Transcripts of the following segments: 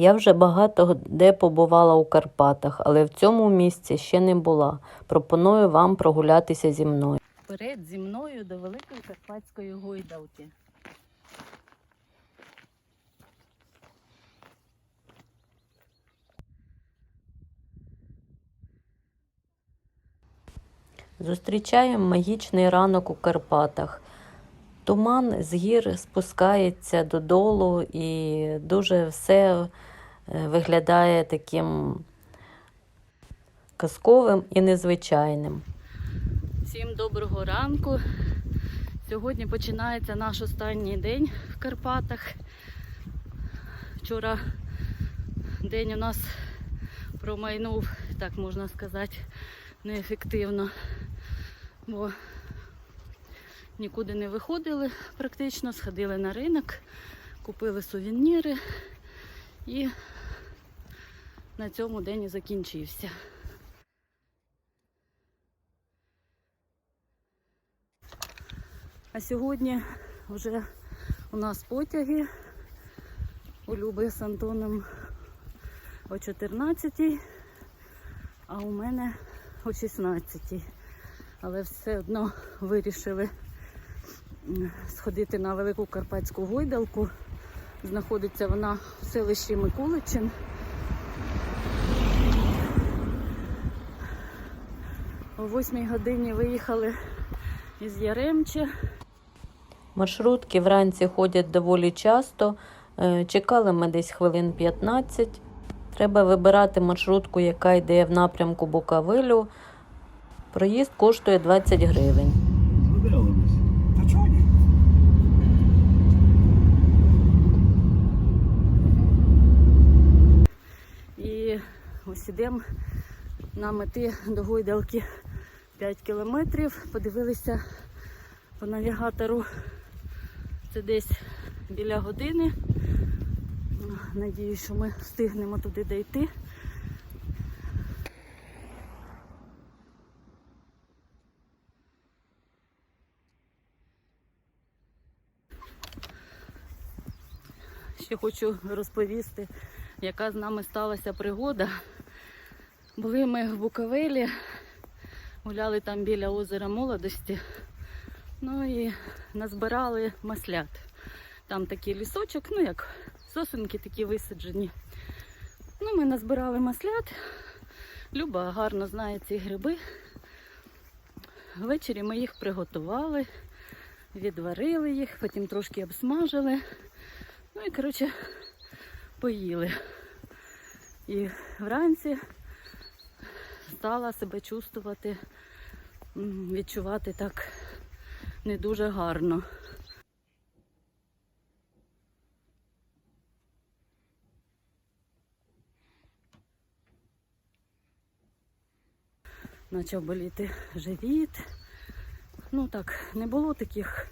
Я вже багато де побувала у Карпатах, але в цьому місці ще не була. Пропоную вам прогулятися зі мною. Вперед зі мною до Великої Карпатської гойдалки. Зустрічаємо магічний ранок у Карпатах. Туман з гір спускається додолу і дуже все виглядає таким казковим і незвичайним. Всім доброго ранку. Сьогодні починається наш останній день в Карпатах. Вчора день у нас промайнув, так можна сказати, неефективно, бо нікуди не виходили практично, сходили на ринок, купили сувеніри і на цьому день і закінчився. А сьогодні вже у нас потяги у Люби з Антоном о 14 а у мене о 16 Але все одно вирішили сходити на Велику Карпатську гойдалку. Знаходиться вона в селищі Микуличин. О 8 годині виїхали із Яремче. Маршрутки вранці ходять доволі часто. Е, Чекали ми десь хвилин 15. Треба вибирати маршрутку, яка йде в напрямку Буковелю. Проїзд коштує 20 гривень. Та чого ні? І ось ідемо на мети до гойдалки 5 кілометрів. Подивилися по навігатору. Це десь біля години. Надіюсь, що ми встигнемо туди дійти. Ще хочу розповісти, яка з нами сталася пригода. Були ми в Буковелі, гуляли там біля озера молодості. Ну і назбирали маслят. Там такий лісочок, ну як сосенки такі висаджені. Ну, ми назбирали маслят. Люба гарно знає ці гриби. Ввечері ми їх приготували, відварили їх, потім трошки обсмажили. Ну і, коротше, поїли. І вранці стала себе чувствувати, відчувати так не дуже гарно. Почав боліти живіт. Ну так, не було таких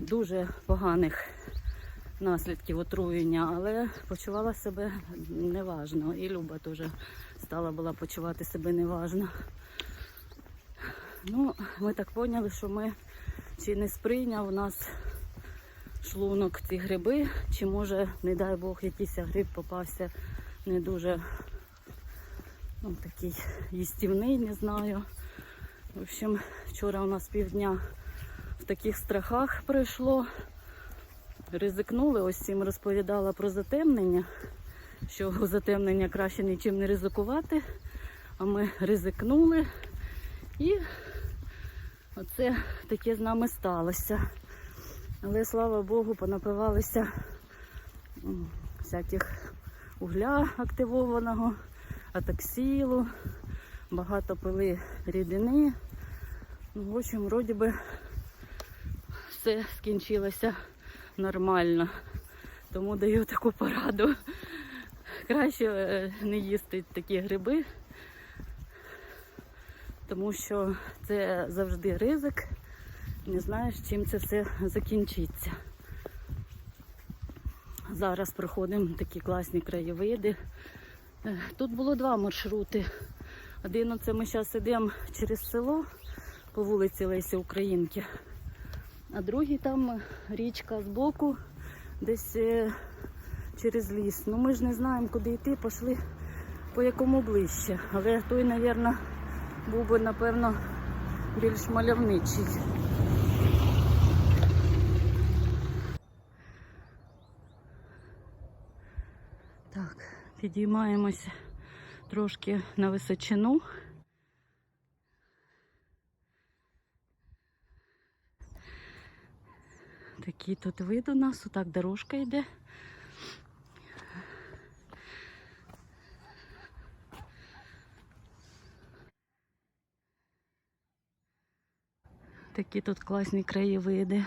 дуже поганих наслідків отруєння, але почувала себе неважно. І Люба теж стала була почувати себе неважно. Ну, ми так поняли, що ми чи не сприйняв у нас шлунок ці гриби, чи може, не дай Бог, якийсь гриб попався не дуже ну, такий їстівний, не знаю. В общем, вчора у нас півдня в таких страхах пройшло. Ризикнули, ось цим розповідала про затемнення, що затемнення краще нічим не ризикувати. А ми ризикнули і оце таке з нами сталося. Але слава Богу, понапивалися всяких угля активованого, атаксілу, багато пили рідини. Ну, в общем, вроді би все скінчилося нормально. Тому даю таку пораду. Краще е, не їсти такі гриби, тому що це завжди ризик. Не знаєш, чим це все закінчиться. Зараз проходимо такі класні краєвиди. Е, Тут було два маршрути. Один оце ми зараз йдемо через село по вулиці Лесі Українки, а другий там річка збоку, десь е, через ліс. Ну ми ж не знаємо, куди йти, пішли по якому ближче. Але той, мабуть, був би, напевно, більш мальовничий. Так, підіймаємося трошки на височину. Такий тут вид у нас, отак дорожка йде. Такі тут класні краєвиди.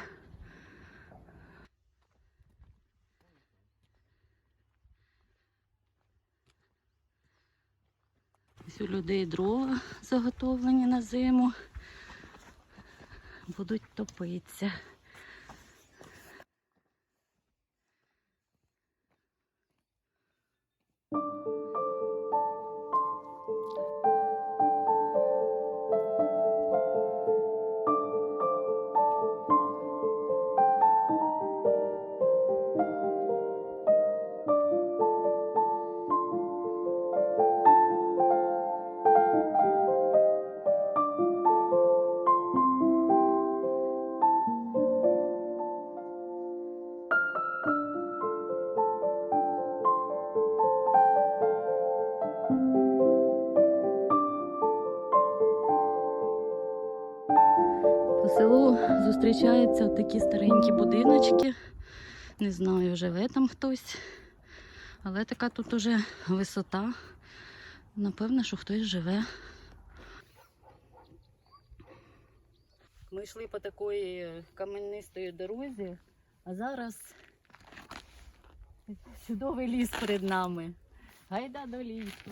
Ось у людей дрова заготовлені на зиму. Будуть топитися. Зустрічаються такі старенькі будиночки. Не знаю, живе там хтось. Але така тут уже висота. Напевно, що хтось живе. Ми йшли по такої каменистої дорозі, а зараз чудовий ліс перед нами. Гайда до лісу.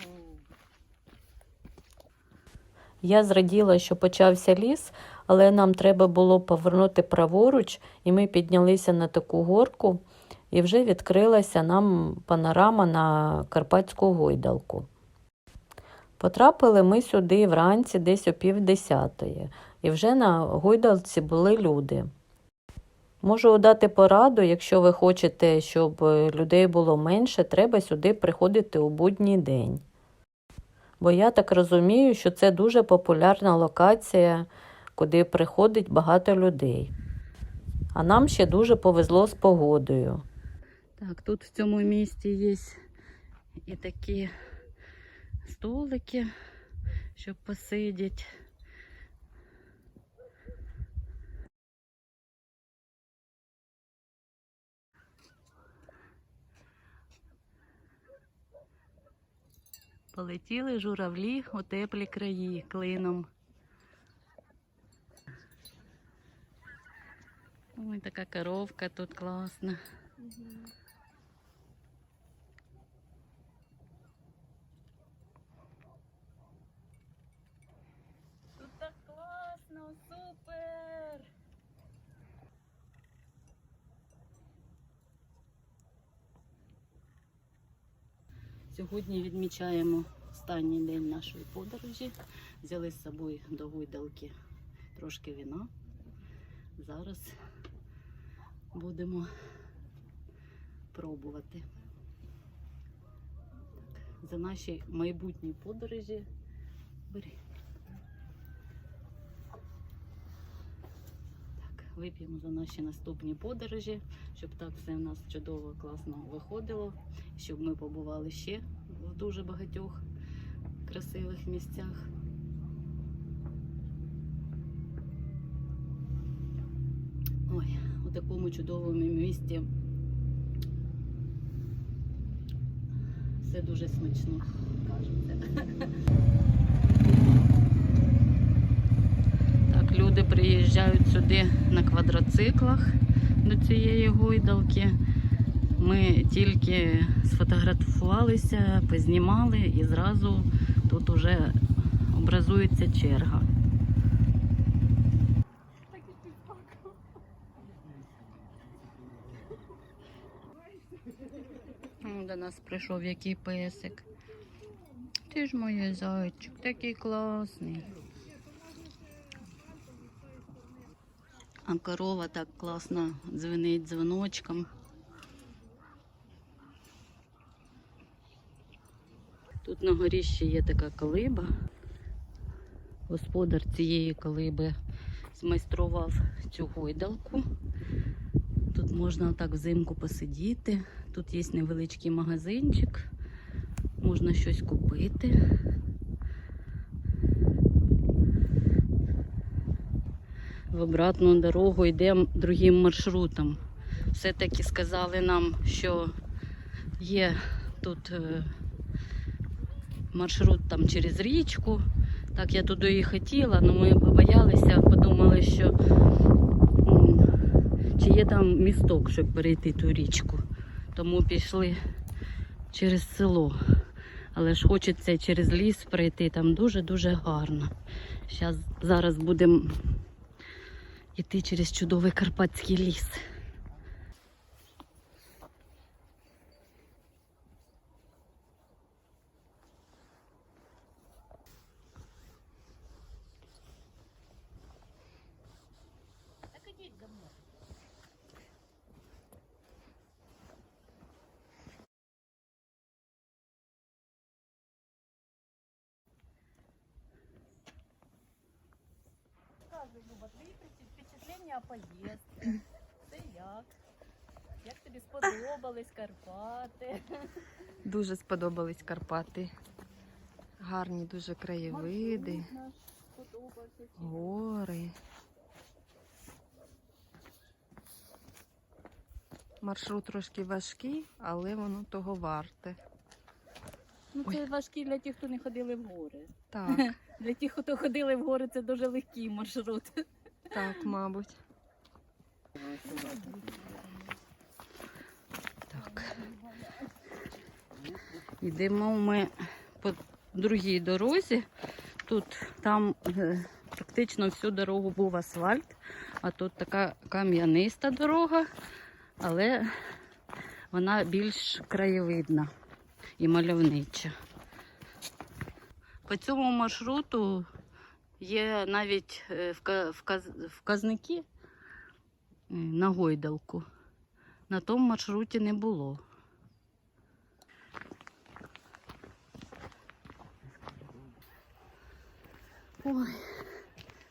Я зраділа, що почався ліс, але нам треба було повернути праворуч, і ми піднялися на таку горку, і вже відкрилася нам панорама на Карпатську гойдалку. Потрапили ми сюди вранці десь о півдесятої, і вже на гойдалці були люди. Можу дати пораду, якщо ви хочете, щоб людей було менше, треба сюди приходити у будній день. Бо я так розумію, що це дуже популярна локація, куди приходить багато людей. А нам ще дуже повезло з погодою. Так, тут в цьому місті є і такі столики, щоб посидіти. Полетіли журавлі у теплі краї клином. Ой, така коровка тут класна. Тут так класно, супер! Сьогодні відмічаємо останній день нашої подорожі. Взяли з собою до гойдалки трошки вина. Зараз будемо пробувати. За наші майбутні подорожі. Бери. Вип'ємо за наші наступні подорожі, щоб так все в нас чудово, класно виходило, щоб ми побували ще в дуже багатьох красивих місцях. Ой, у такому чудовому місті все дуже смачно кажеться. Так, люди приїжджають сюди на квадроциклах до цієї гойдалки. Ми тільки сфотографувалися, познімали і зразу тут уже образується черга. До нас прийшов який песик. Ти ж моє зайчик, такий класний. а корова так класно дзвенить дзвоночком. Тут на горі ще є така колиба. Господар цієї колиби змайстрував цю гойдалку. Тут можна так взимку посидіти, тут є невеличкий магазинчик, можна щось купити. В обратну дорогу йдемо другим маршрутом. Все-таки сказали нам, що є тут е, маршрут там через річку. Так, я туди і хотіла, але ми побоялися, подумали, що чи є там місток, щоб перейти ту річку. Тому пішли через село. Але ж хочеться через ліс пройти, там дуже-дуже гарно. Зараз будемо йти через чудовий карпатський ліс. Розказуй, Люба, твої впечатлення о поїздці. Це як? Як тобі сподобались Карпати? Дуже сподобались Карпати. Гарні дуже краєвиди, гори. Маршрут трошки важкий, але воно того варте. Ну, це важкі для тих, хто не ходили в гори. Так, Для тих, хто ходили в гори, це дуже легкий маршрут. так, мабуть. Йдемо ми по другій дорозі. Тут там е, практично всю дорогу був асфальт, а тут така кам'яниста дорога, але вона більш краєвидна і мальовнича. По цьому маршруту є навіть е, вка- вказ- вказники е, на гойдалку. На тому маршруті не було. Ой,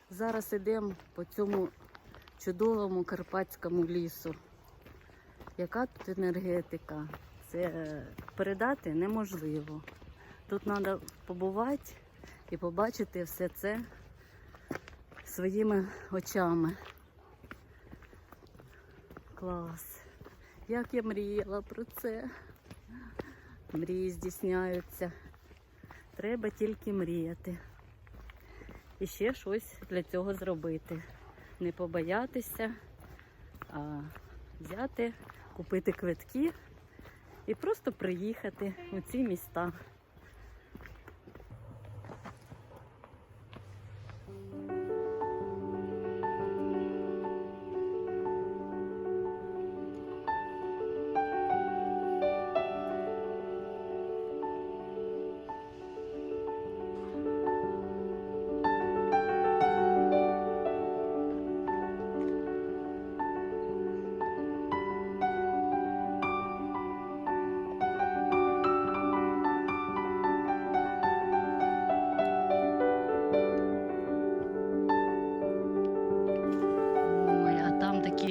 зараз йдемо по цьому чудовому карпатському лісу. Яка тут енергетика? Це передати неможливо. Тут треба побувати і побачити все це своїми очами. Клас. Як я мріяла про це. Мрії здійсняються. Треба тільки мріяти. І ще щось для цього зробити. Не побоятися, а взяти, купити квитки і просто приїхати у ці міста.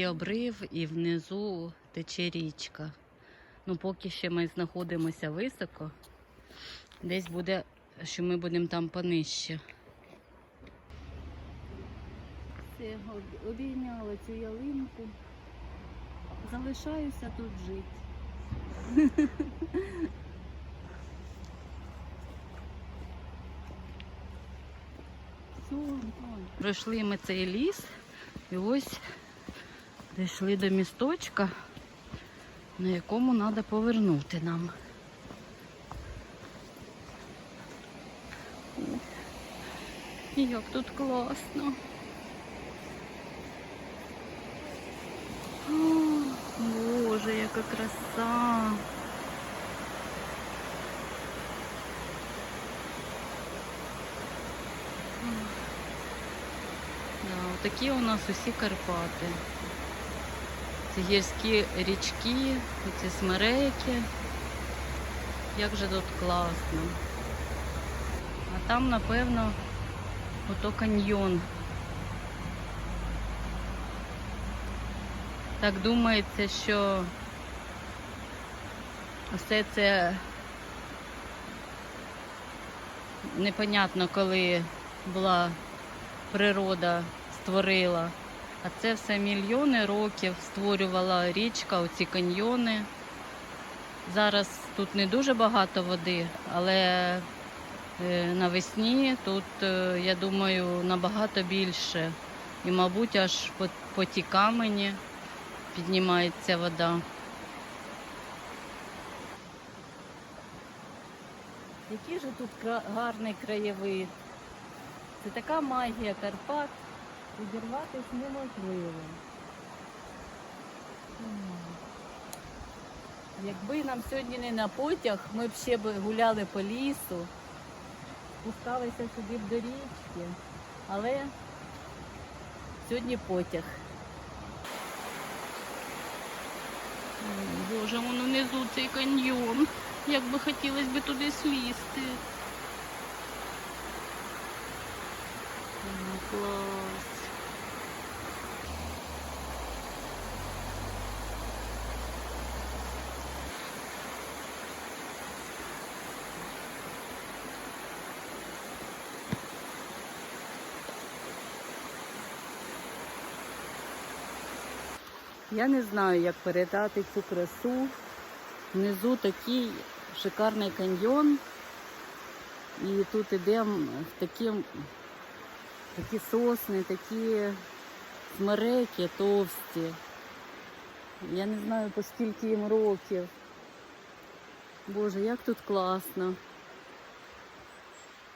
Обрив і внизу тече річка. Ну, поки ще ми знаходимося високо. Десь буде, що ми будемо там понижче. Все, об- обійняла цю ялинку. Залишаюся тут жити. Пройшли ми цей ліс і ось дійшли до місточка, на якому треба повернути нам. Як тут класно. О, Боже, яка краса. Да, такі у нас усі Карпати. Ці гірські річки, ці смерейки. Як же тут класно. а там, напевно, ото каньйон. Так думається, що все це непонятно, коли була природа створила. А це все мільйони років створювала річка, оці каньйони. Зараз тут не дуже багато води, але е, навесні тут, е, я думаю, набагато більше. І, мабуть, аж по, ті камені піднімається вода. Який же тут гарний краєвид. Це така магія Карпат. Відірватися неможливо. Якби нам сьогодні не на потяг, ми б ще гуляли по лісу, спускалися сюди до річки, але сьогодні потяг. Боже, воно внизу цей каньйон. Як би хотілося б туди слізти. Клас. Я не знаю, як передати цю красу. Внизу такий шикарний каньйон. І тут ідемо такі, такі сосни, такі смереки товсті. Я не знаю, по скільки їм років. Боже, як тут класно.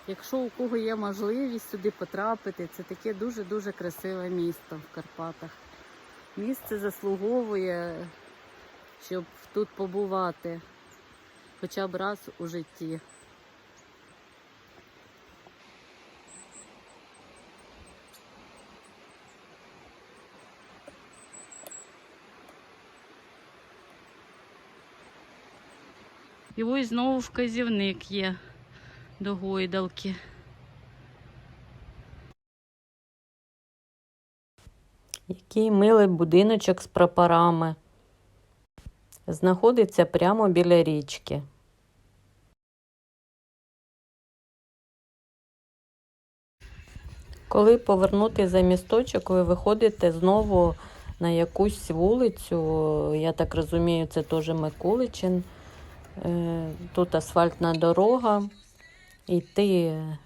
Якщо у кого є можливість сюди потрапити, це таке дуже-дуже красиве місто в Карпатах. Місце заслуговує, щоб тут побувати хоча б раз у житті. І ось знову вказівник є до гойдалки. Який милий будиночок з прапорами. Знаходиться прямо біля річки. Коли повернути за місточок, ви виходите знову на якусь вулицю. Я так розумію, це теж Микуличин. Е, Тут асфальтна дорога. Йти е,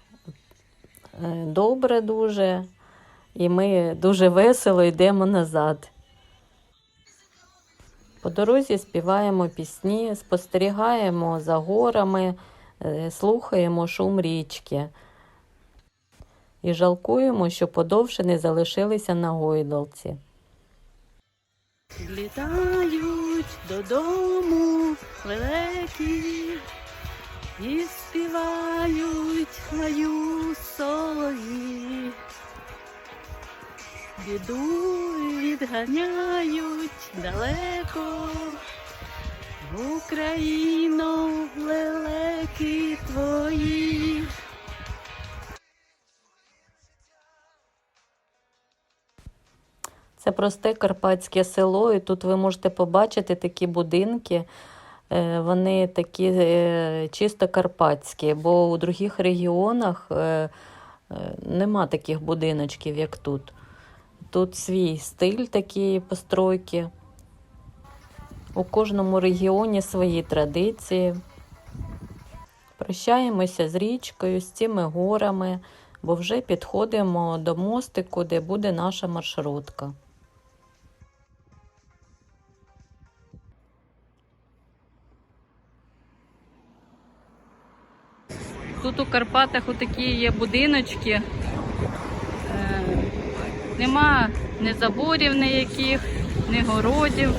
добре дуже. І ми дуже весело йдемо назад. По дорозі співаємо пісні, спостерігаємо за горами, е, слухаємо шум річки. І жалкуємо, що подовше не залишилися на гойдалці. Злітають додому лелеки і співають мою солові. Біду відганяють далеко в Україну лелеки твої. Це просте карпатське село, і тут ви можете побачити такі будинки. Е, Вони такі е, чисто карпатські, бо у других регіонах е, нема таких будиночків, як тут. Тут свій стиль такі постройки. У кожному регіоні свої традиції. Прощаємося з річкою, з цими горами, бо вже підходимо до мостику, де буде наша маршрутка. Тут у Карпатах такі є будиночки. Нема ні заборів ніяких, ні городів,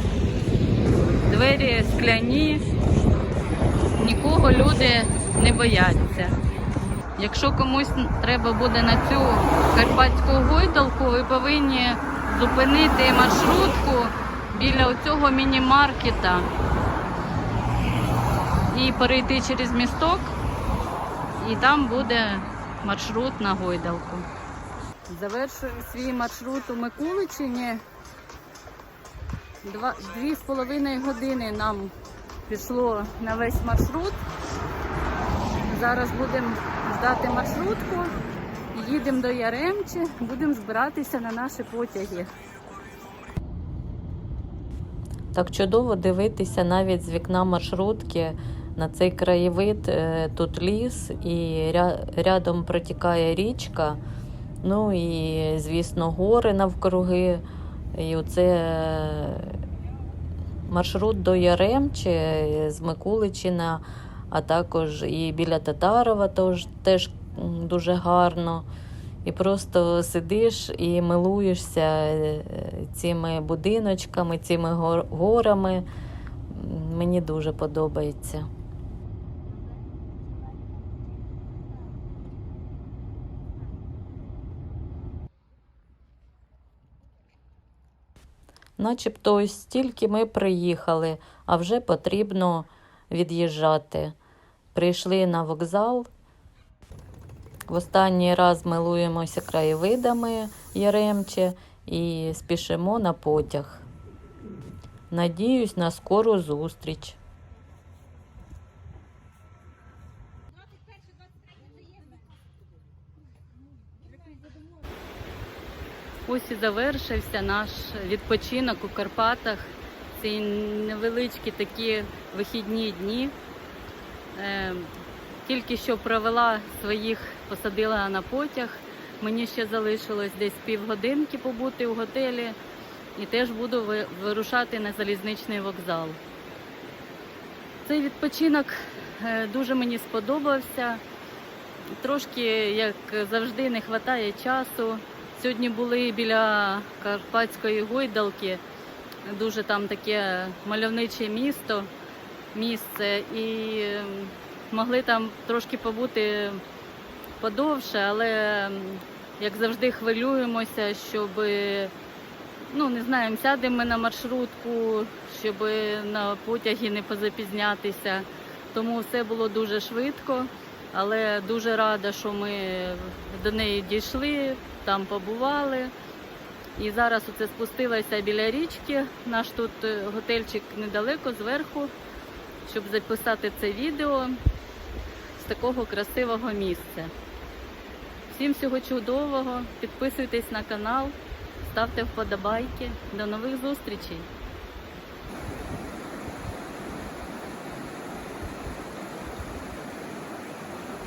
двері скляні. Нікого люди не бояться. Якщо комусь треба буде на цю карпатську гойдалку, ви повинні зупинити маршрутку біля цього міні-маркета і перейти через місток, і там буде маршрут на гойдалку. Завершуємо свій маршрут у Микуличині. Два, дві з половиною години нам пішло на весь маршрут. Зараз будемо ждати маршрутку, їдемо до Яремчі, будемо збиратися на наші потяги. Так чудово дивитися навіть з вікна маршрутки на цей краєвид. Е, Тут ліс і рядом протікає річка. Ну і, звісно, гори навкруги. І оце е, маршрут до Яремчі е, з Микуличина, а також і біля Татарова тож, теж дуже гарно. І просто сидиш і милуєшся е, цими будиночками, цими горами. Мені дуже подобається. Начебто ось стільки ми приїхали, а вже потрібно від'їжджати. Прийшли на вокзал. В останній раз милуємося краєвидами Яремче і спішимо на потяг. Надіюсь на скору зустріч. Ось і завершився наш відпочинок у Карпатах. Ці невеличкі такі вихідні дні. Е, Тільки що провела своїх, посадила на потяг. Мені ще залишилось десь півгодинки побути у готелі і теж буду вирушати на залізничний вокзал. Цей відпочинок е, дуже мені сподобався. Трошки, як завжди, не вистачає часу. Сьогодні були біля Карпатської гойдалки, дуже там таке мальовниче місто, місце, і могли там трошки побути подовше, але як завжди хвилюємося, щоб ну не знаємо, сядемо ми на маршрутку, щоб на потяги не позапізнятися. Тому все було дуже швидко, але дуже рада, що ми до неї дійшли, там побували. І зараз оце спустилася біля річки. Наш тут е, готельчик недалеко зверху, щоб записати це відео з такого красивого місця. Всім всього чудового, підписуйтесь на канал, ставте вподобайки. До нових зустрічей!